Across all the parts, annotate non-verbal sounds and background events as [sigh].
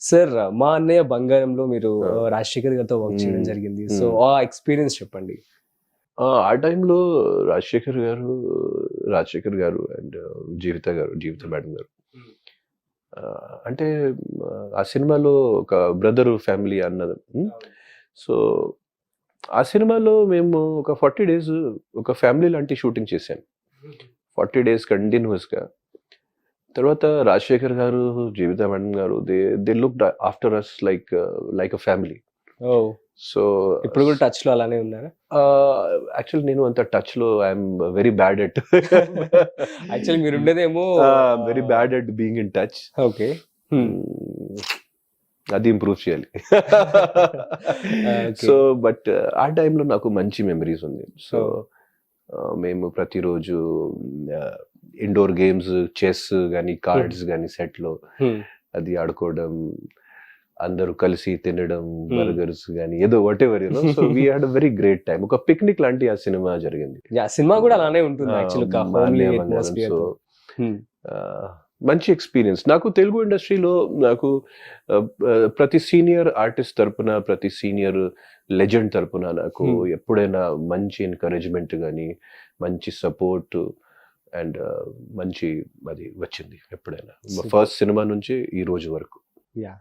Sir మా అన్నయ్య బంగారంలో మీరు. రాజశేఖర్ గారితో వర్క్ చేయడం. జరిగింది. సో. ఆ ఎక్స్పీరియన్స్ చెప్పండి. ఆ, టైంలో రాజశేఖర్ గారు రాజశేఖర్ గారు అండ్ జీవిత గారు జీవిత మేడం గారు. అంటే ఆ సినిమాలో ఒక బ్రదర్ ఫ్యామిలీ అన్నది. సో ఆ సినిమాలో మేము ఒక ఫార్టీ డేస్ ఒక ఫ్యామిలీ లాంటి షూటింగ్ చేశాను ఫార్టీ డేస్ కంటిన్యూస్గా. తర్వాత Rajasekhar garu Jeevitha madam garu they they look after us like like a family so ఇప్పుడు కూడా టచ్లో అలానే ఉన్నారా? యాక్చువల్ నేను అంత టచ్లో I'm very bad at actually మీరు ఉండేదేమో very bad at being in touch okay. అది ఇంప్రూవ్ చేయాలి. [laughs] [laughs] సో బట్ ఆ టైంలో నాకు మంచి మెమరీస్ ఉంది. సో మేము ప్రతిరోజు ఇండోర్ గేమ్స్ చెస్ కానీ కార్డ్స్ కానీ సెట్లో అది ఆడుకోవడం అందరూ కలిసి తినడం బర్గర్స్ కానీ ఏదో whatever you know so we had very great time ఒక పిక్నిక్ లాంటి ఆ సినిమా జరిగింది. యా సినిమా కూడా అలానే ఉంటుంది ఆ, ఆ, మంచి ఎక్స్పీరియన్స్ నాకు తెలుగు ఇండస్ట్రీలో నాకు ఆ, ఆ, ప్రతి సీనియర్ ఆర్టిస్ట్ తరపున ప్రతి సీనియర్ లెజెండ్ తరపున నాకు Hmm. ఎప్పుడైనా మంచి ఎంకరేజ్మెంట్ కానీ మంచి సపోర్ట్ అండ్ మంచి అది వచ్చింది ఎప్పుడైనా. ఫస్ట్ సినిమా నుంచి ఈ రోజు వరకు.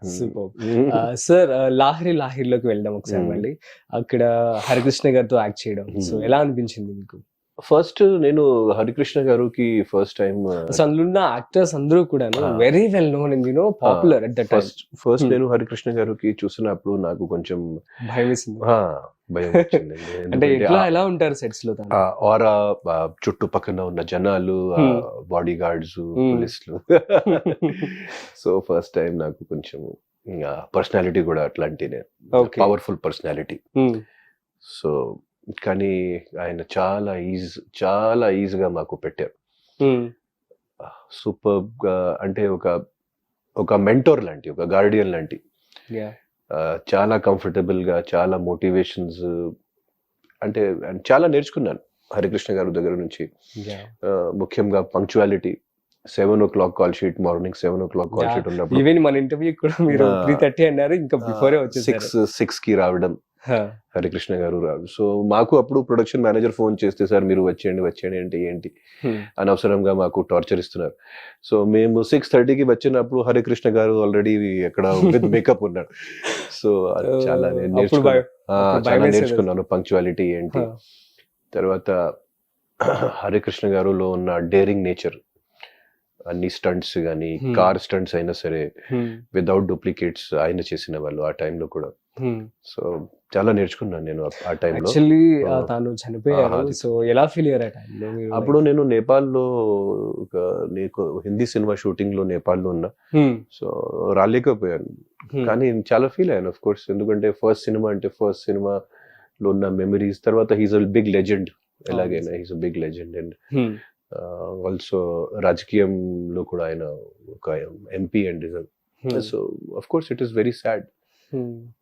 సూపర్ సార్ లాహిరి లాహిర్లోకి వెళ్దాం ఒకసారి. మళ్ళీ అక్కడ హరికృష్ణ గారితో యాక్ట్ చేయడం సో. ఎలా అనిపించింది మీకు ఫస్ట్ నేను హరికృష్ణ గారికి ఫస్ట్ టైం అసలు అందులో ఉన్న యాక్టర్స్ అందరూ కూడా. Very well known in you know popular at that first first. నేను హరికృష్ణ గారికి చూసినప్పుడు నాకు కొంచెం భయం వేసింది భయం [laughs] అంటే ఎట్లా ఎలా ఉంటారు సెట్స్లో ఆరా చుట్టుపక్కన ఉన్న జనాలు. Body guards. పోలీసులు సో ఫస్ట్ టైం నాకు కొంచెం పర్సనాలిటీ కూడా Okay. Powerful personality. సో కానీ ఆయన చాలా ఈజ్ చాలా ఈజీగా మాకు పెట్టారు. Hmm. సూపర్గా అంటే ఒక ఒక మెంటోర్ లాంటి ఒక గార్డియన్ లాంటి. చాలా కంఫర్టబుల్గా చాలా మోటివేషన్స్ అంటే చాలా నేర్చుకున్నాను హరికృష్ణ గారి దగ్గర నుంచి. ముఖ్యంగా punctuality seven o'clock call sheet morning seven o'clock call. Sheet ఉన్నప్పుడు ఈవెన్ మన ఇంటర్వ్యూ కూడా మీరు. త్రీ థర్టీ అన్నారు ఇంకా బిఫోరే వచ్చేసారు సిక్స్ సిక్స్కి రావడం. హరికృష్ణ గారు రాదు సో మాకు అప్పుడు ప్రొడక్షన్ మేనేజర్ ఫోన్ చేస్తే సార్ మీరు వచ్చేయండి వచ్చేయండి అంటే ఏంటి. అనవసరంగా మాకు టార్చర్ ఇస్తున్నారు సో మేము సిక్స్ థర్టీకి వచ్చినప్పుడు హరికృష్ణ గారు ఆల్రెడీ అక్కడ విత్ మేకప్ ఉన్నాడు సో చాలా చాలా. నేర్చుకున్నాను పంక్చువాలిటీ ఏంటి. తర్వాత [clears throat] హరికృష్ణ గారులో ఉన్న డేరింగ్ నేచర్ అన్ని స్టంట్స్ కానీ Hmm. కార్ స్టంట్స్ అయినా సరే Hmm. వితౌట్ డూప్లికేట్స్ ఆయన చేసిన వాళ్ళు ఆ టైంలో కూడా Hmm. సో చాలా నేర్చుకున్నాను నేను ఆ- టైంలో యాక్చువల్లీ. తాను చనిపోయారు. సో ఎలా ఫీల్ అయ్యారు అప్పుడు నేను నేపాల్లో ఒక నీకు హిందీ సినిమా షూటింగ్లో నేపాల్లో ఉన్నా Hmm. So రాలేకపోయాను Hmm. కానీ చాలా ఫీల్ అయ్యాను ఆఫ్ కోర్స్ ఎందుకంటే ఫస్ట్ సినిమా అంటే ఫస్ట్ సినిమా లో ఉన్న మెమరీస్ తర్వాత హీస్ అ బిగ్ లెజెండ్ ఎలాగైనా he's big legend and Hmm. Also రాజకీయంలో కూడా ఆయన ఒక MP and. So of course it is very sad.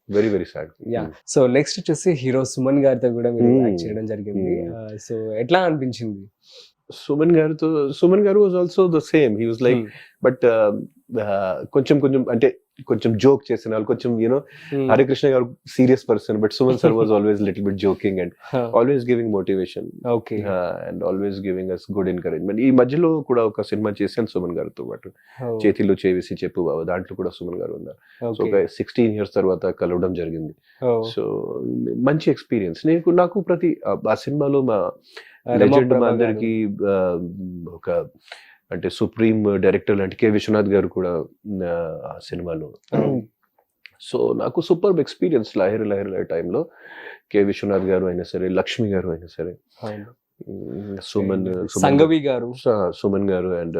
Very very sad yeah so next వచ్చేసి హీరో సుమన్ గారితో కూడా మీరు Hmm. చేయడం జరిగింది Hmm. సో ఎట్లా అనిపించింది సుమన్ గారితో Suman garu was also the same he was like. But కొంచెం కొంచెం అంటే కొంచెం జోక్ చేసిన వాళ్ళు కొంచెం you know Hmm. Harikrishna garu serious person but Suman sir was always little bit joking and. Always giving motivation okay and always giving us good encouragement ఈ మధ్యలో కూడా ఒక సినిమా చేశాను సుమన్ గారితో పాటు Oh. చేతిలో చేవేసి చెప్పు బాబు దాంట్లో కూడా సుమన్ గారు ఉన్నారు సో ఒక సిక్స్టీన్ ఇయర్స్ తర్వాత కలవడం జరిగింది Oh. సో మంచి ఎక్స్పీరియన్స్ నీకు నాకు ప్రతి ఆ సినిమాలో మా లెజెండ్ మా అందరికి ఒక అంటే సుప్రీం డైరెక్టర్ లాంటి కె విశ్వనాథ్ గారు కూడా ఆ, సినిమాలో. సో నాకు సూపర్ ఎక్స్పీరియన్స్ లాహిర్ లాహిర్ టైంలో కె విశ్వనాథ్ గారు అయినా సరే లక్ష్మి గారు అయినా సరే. సుమన్ సుమన్ సంగవి గారు. సుమన్ గారు అండ్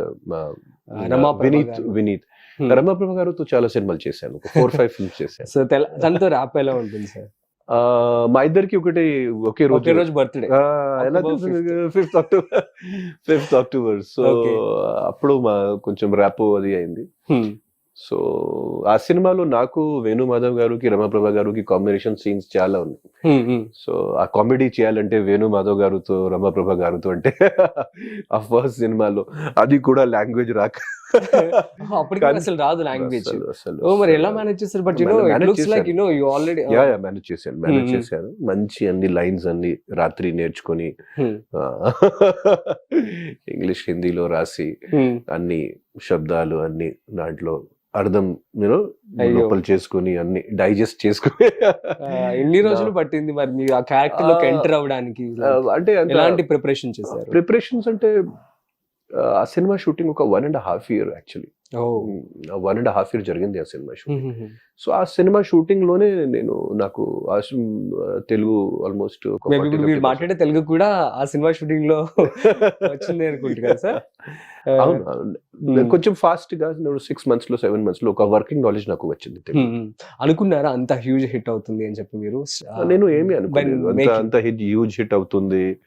వినీత్. వినీత్. రమాప్రభ గారితో చాలా సినిమాలు చేశాను. ఫోర్ ఫైవ్ [laughs] ఫిల్మ్స్ చేశాను. సో ర్యాప్ ఎలా ఉంటుంది సార్. మా ఇద్దరికి ఒకటి ఒకే రోజు. రోజు బర్త్డే ఎలా fifth October fifth October so. అప్పుడు మా కొంచెం ర్యాప్ అది అయింది. సో ఆ సినిమాలో నాకు వేణు మాధవ్ గారికి రమాప్రభ గారికి కాంబినేషన్ సీన్స్ చాలా ఉన్నాయి. సో ఆ కామెడీ చేయాలంటే వేణు మాధవ్ గారితో రమాప్రభ గారితో అంటే [laughs] ఆ ఫస్ట్ సినిమాలో అది కూడా లాంగ్వేజ్ రాక [laughs] అప్పటికి కానీ- అసలు రాదు లాంగ్వేజ్ ఓ మరి ఎలా మేనేజ్ చేస్తారు but you know Manage it looks like చేశాను. You know you already yeah yeah manage చేశాను మేనేజ్. చేశాను మంచి అన్ని లైన్స్ అన్ని రాత్రి నేర్చుకొని ఇంగ్లీష్ హిందీలో [laughs] రాసి అన్ని శబ్దాలు అన్ని దాంట్లో అర్థం అయ్యో. లోపల చేసుకొని అన్ని డైజెస్ట్ చేసుకొని. ఎన్ని రోజులు పట్టింది మరి మీరు ఆ క్యారెక్టర్లోకి ఎంటర్ అవ్వడానికి? ఆ, అంటే ఎలాంటి ప్రిపరేషన్ చేశారు? ప్రిపరేషన్స్ అంటే ఆ, సినిమా షూటింగ్ ఒక one and half year actually one and half year జరిగింది ఆ సినిమా షూటింగ్. సో ఆ సినిమా షూటింగ్లోనే నేను నాకు తెలుగు ఆల్మోస్ట్ మీరు మాట్లాడే తెలుగు కూడా ఆ సినిమా షూటింగ్లో [laughs] వచ్చింది అనుకుంటు కదా సార్? [laughs] అవును. కొంచెం ఫాస్ట్గా నేను సిక్స్ మంత్స్లో సెవెన్ మంత్స్లో ఒక వర్కింగ్ నాలెడ్జ్ నాకు వచ్చింది. అనుకున్నారా అంత హ్యూజ్ హిట్ అవుతుంది అని చెప్పి మీరు? నేను ఏమీ అనుకోలేదు. అంత హిట్ హ్యూజ్ హిట్ అవుతుంది.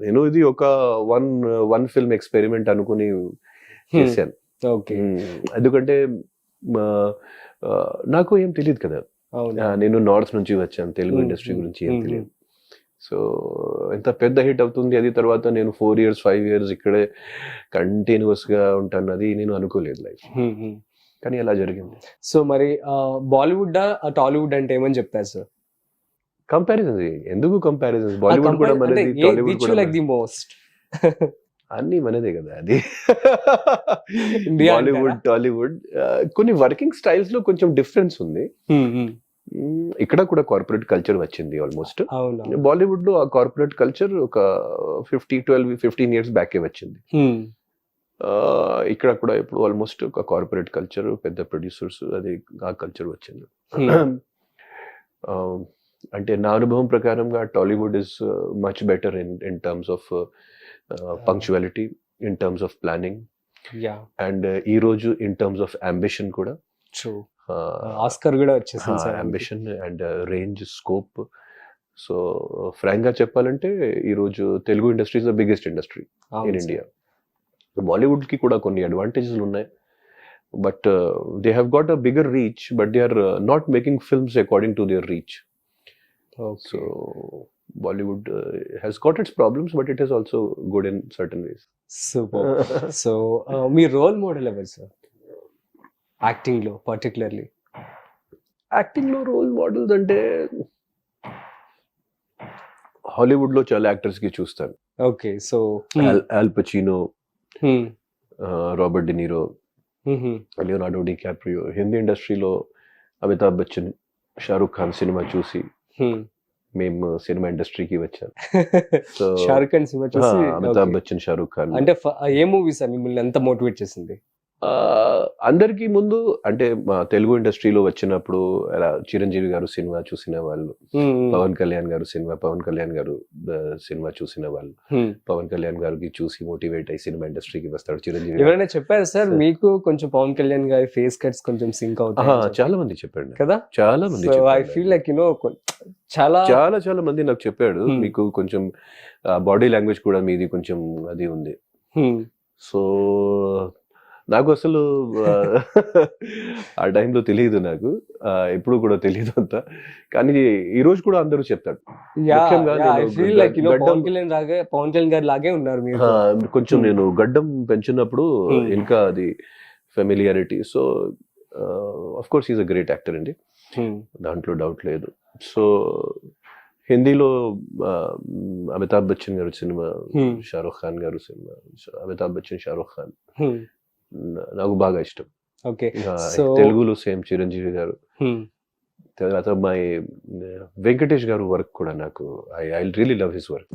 నేను ఇది ఒక వన్ వన్ ఫిల్మ్ ఎక్స్పెరిమెంట్ అనుకుని. చేశాను ఓకే Hmm. ఎందుకంటే నాకు ఏం తెలియదు కదా. నేను నార్త్ నుంచి వచ్చాను తెలుగు Hmm. Industry Hmm. గురించి ఏం Hmm. తెలియదు సో ఎంత పెద్ద హిట్ అవుతుంది అది తర్వాత నేను ఫోర్ ఇయర్స్ ఫైవ్ ఇయర్స్ ఇక్కడే కంటిన్యూస్గా ఉంటాను అది నేను అనుకోలేదు లైఫ్ కానీ అలా జరిగింది? సో మరి బాలీవుడ్ టాలీవుడ్ అంటే ఏమని చెప్తారు సార్ కంపారిజన్ ఎందుకు కంపారిజన్ బాలీవుడ్ కూడా మనది టాలీవుడ్ కూడా లైక్ ది. మోస్ట్ అన్ని మనదే కదా అది. [laughs] బాలీవుడ్? టాలీవుడ్ కొన్ని వర్కింగ్ స్టైల్స్లో కొంచెం డిఫరెన్స్ ఉంది. ఇక్కడ కూడా కార్పొరేట్ కల్చర్ వచ్చింది ఆల్మోస్ట్ బాలీవుడ్లో ఆ కార్పొరేట్ కల్చర్ ఒక ఫిఫ్టీ ట్వెల్వ్ ఫిఫ్టీన్ ఇయర్స్ బ్యాకే వచ్చింది. ఇక్కడ కూడా ఇప్పుడు ఆల్మోస్ట్ ఒక కార్పొరేట్ కల్చర్ పెద్ద ప్రొడ్యూసర్స్ అది ఆ కల్చర్ వచ్చింది. అంటే నా అనుభవం ప్రకారంగా Tollywood is much better in in terms of punctuality in terms of planning and ఈ రోజు ఇన్ టర్మ్స్ ఆఫ్ అంబిషన్ కూడా ఆస్కర్ కూడా వచ్చేసింది ambition and range scope so ఫ్రాంక్గా చెప్పాలంటే ఈ రోజు Telugu industry is the biggest industry in India బాలీవుడ్కి కూడా కొన్ని అడ్వాంటేజెస్ ఉన్నాయి. But they have got a bigger reach but they are not making films according to their reach so Bollywood has got its problems but it is also good in certain ways super so me role model ఎవరు sir యాక్టింగ్లో particularly యాక్టింగ్లో role models అంటే హాలీవుడ్లో చాలా యాక్టర్స్కి చూస్తాను. Okay so Al Al Pacino Robert De Niro Leonardo DiCaprio Hindi ఇండస్ట్రీలో Amitabh Bachchan Shahrukh Khan cinema చూసి మేము సినిమా ఇండస్ట్రీకి వచ్చాం. [laughs] సో షారుఖ్ ఖాన్ సినిమా చూసి అమితాబ్. బచ్చన్ షారూక్ ఖాన్. అంటే ఏ మూవీ సార్ మిమ్మల్ని ఎంత మోటివేట్ చేసింది? అందరికీ ముందు అంటే మా తెలుగు ఇండస్ట్రీలో వచ్చినప్పుడు అలా చిరంజీవి గారు సినిమా చూసిన వాళ్ళు పవన్ కళ్యాణ్ గారు సినిమా పవన్ కళ్యాణ్ గారు సినిమా చూసిన వాళ్ళు పవన్ కళ్యాణ్ గారికి చూసి మోటివేట్ అయ్యి సినిమా ఇండస్ట్రీకి వస్తాడు చిరంజీవి. ఎవరైనా చెప్పారు సార్. మీకు కొంచెం పవన్ కళ్యాణ్ గారి ఫేస్ కట్స్ కొంచెం సింక్ అవుతాయి చాలా మంది చెప్పాడు. కదా చాలా మంది ఐ ఫీల్ లైక్ యునో చాలా చాలా చాలా మంది నాకు చెప్పాడు. మీకు కొంచెం బాడీ లాంగ్వేజ్ కూడా మీది కొంచెం అది ఉంది. సో నాకు అసలు ఆ, టైంలో తెలియదు నాకు ఎప్పుడు కూడా తెలియదు అంత కానీ ఈ రోజు కూడా అందరూ చెప్తాడు పవన్ కళ్యాణ్ గారి లాగే ఉన్నారు కొంచెం. నేను గడ్డం పెంచినప్పుడు Hmm. ఇంకా అది familiarity so of course is a great actor అండి Hmm. దాంట్లో డౌట్ లేదు సో హిందీలో అమితాబ్ బచ్చన్ గారు సినిమా Hmm. షారూఖ్ ఖాన్ గారు సినిమా అమితాబ్ బచ్చన్ షారూఖ్ ఖాన్ నాకు బాగా ఇష్టం. ఓకే. తెలుగులో సేమ్ చిరంజీవి గారు. తర్వాత మై వెంకటేష్ గారు వర్క్ కూడా నాకు I I really love his work.